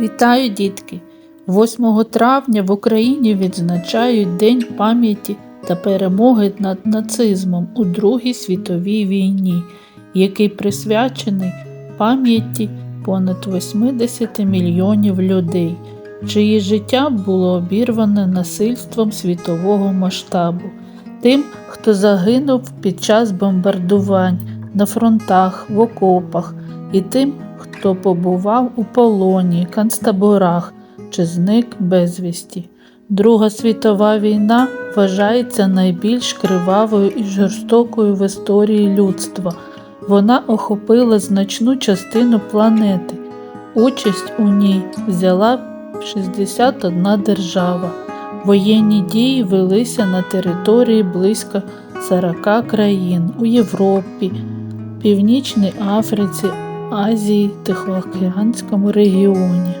Вітаю, дітки! 8 травня в Україні відзначають День пам'яті та перемоги над нацизмом у Другій світовій війні, який присвячений пам'яті понад 80 мільйонів людей, чиї життя було обірване насильством світового масштабу, тим, хто загинув під час бомбардувань на фронтах, в окопах, і тим, хто побував у полоні, концтаборах чи зник безвісті. Друга світова війна вважається найбільш кривавою і жорстокою в історії людства. Вона охопила значну частину планети. Участь у ній взяла 61 держава. Воєнні дії велися на території близько 40 країн у Європі, Північній Африці, Азії, Тихоокеанському регіоні.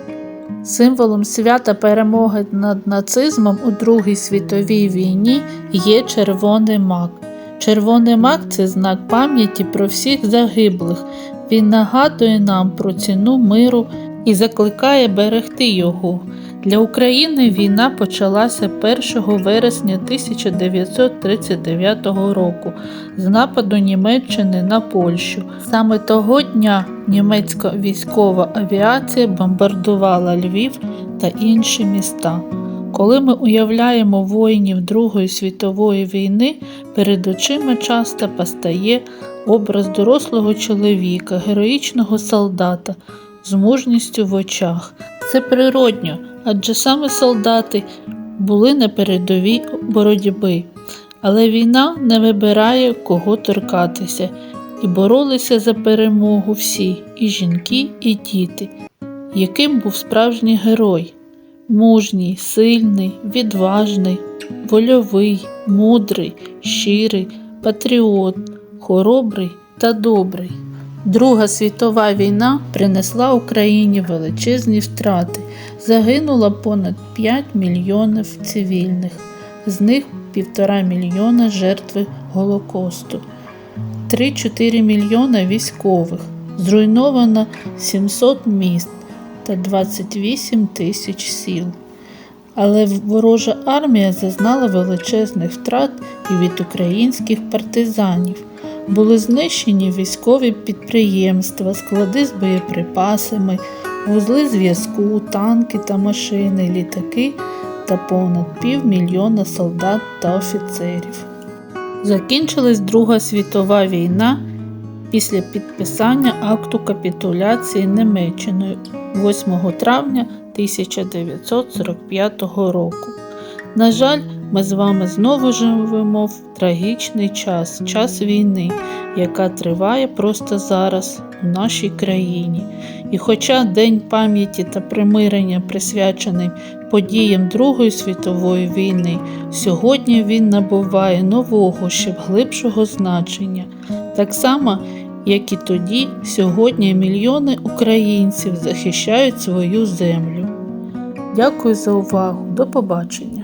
Символом свята перемоги над нацизмом у Другій світовій війні є червоний мак. Червоний мак це знак пам'яті про всіх загиблих. Він нагадує нам про ціну миру і закликає берегти його. Для України війна почалася 1 вересня 1939 року з нападу Німеччини на Польщу. Саме того дня німецька військова авіація бомбардувала Львів та інші міста. Коли ми уявляємо воїнів Другої світової війни, перед очима часто постає образ дорослого чоловіка, героїчного солдата з мужністю в очах. Це природньо, адже саме солдати були на передовій боротьби. Але війна не вибирає, кого торкатися, і боролися за перемогу всі, і жінки, і діти. Яким був справжній герой? Мужній, сильний, відважний, вольовий, мудрий, щирий, патріот, хоробрий та добрий. Друга світова війна принесла Україні величезні втрати. Загинуло понад 5 мільйонів цивільних, з них півтора мільйона жертви Голокосту, 3-4 мільйона військових, зруйновано 700 міст та 28 тисяч сіл. Але ворожа армія зазнала величезних втрат і від українських партизанів. Були знищені військові підприємства, склади з боєприпасами, вузли зв'язку, танки та машини, літаки та понад півмільйона солдат та офіцерів. Закінчилась Друга світова війна після підписання акту капітуляції Німеччиною 8 травня 1945 року. На жаль, ми з вами знову живемо в трагічний час, час війни, яка триває просто зараз у нашій країні. І хоча День пам'яті та примирення присвячений подіям Другої світової війни, сьогодні він набуває нового, ще глибшого значення. Так само, як і тоді, сьогодні мільйони українців захищають свою землю. Дякую за увагу. До побачення!